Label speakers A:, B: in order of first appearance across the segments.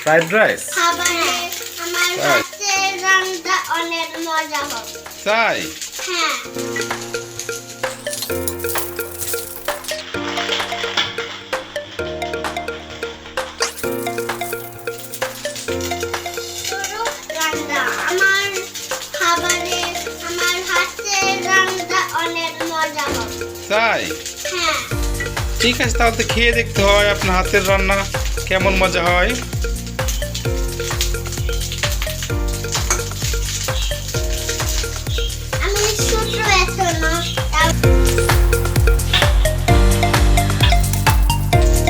A: Fried rice তাই? তাই?
B: হ্যাঁ।
A: ঠিক আছে তাহলে খেয়ে দেখতে হয় আপনার হাতের রান্না কেমন মজা হয়?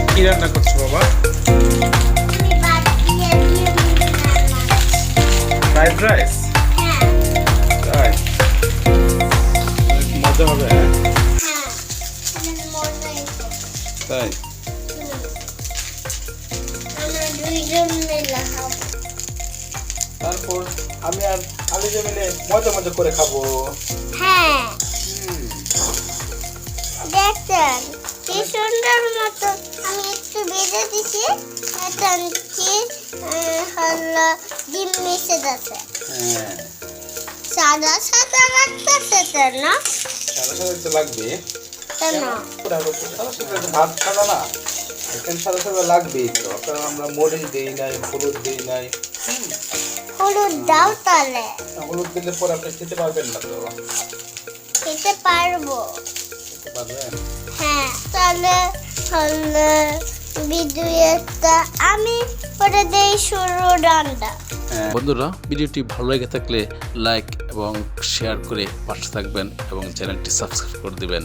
A: কি রান্না করছ বাবা? Fried rice?
B: হ্যাঁ।
A: তাই। মজা হবে হ্যাঁ? তাই? তারপর আমি আর আলিজা মিলে মজা মজা করে খাব।
B: হ্যাঁ। কি সুন্দর মতো আমি একটু বেঁধে দিছি এখন হলো ডিম মিশে যাচ্ছে।
A: হ্যাঁ।
B: সাদা সাদা তো না?
A: সাদা সাদা তো লাগবে। ভাত না। এখানে সাদা সাদা লাগবেই তো। কারণ আমরা মরিচ দিই নাই হলুদ দিই নাই।
B: হলুদ দাও তাহলে।
A: হলুদ দিলে পরে আপনি খেতে পারবেন না তো।
B: খেতে পারব।
A: পারবেন?
B: হ্যাঁ তাহলে হলো আমি করে দেই শুরু রান্না।
A: হ্যাঁ।
C: বন্ধুরা ভিডিওটি ভালো লেগে থাকলে লাইক এবং শেয়ার করে পাশে থাকবেন এবং চ্যানেলটি সাবস্ক্রাইব করে দিবেন।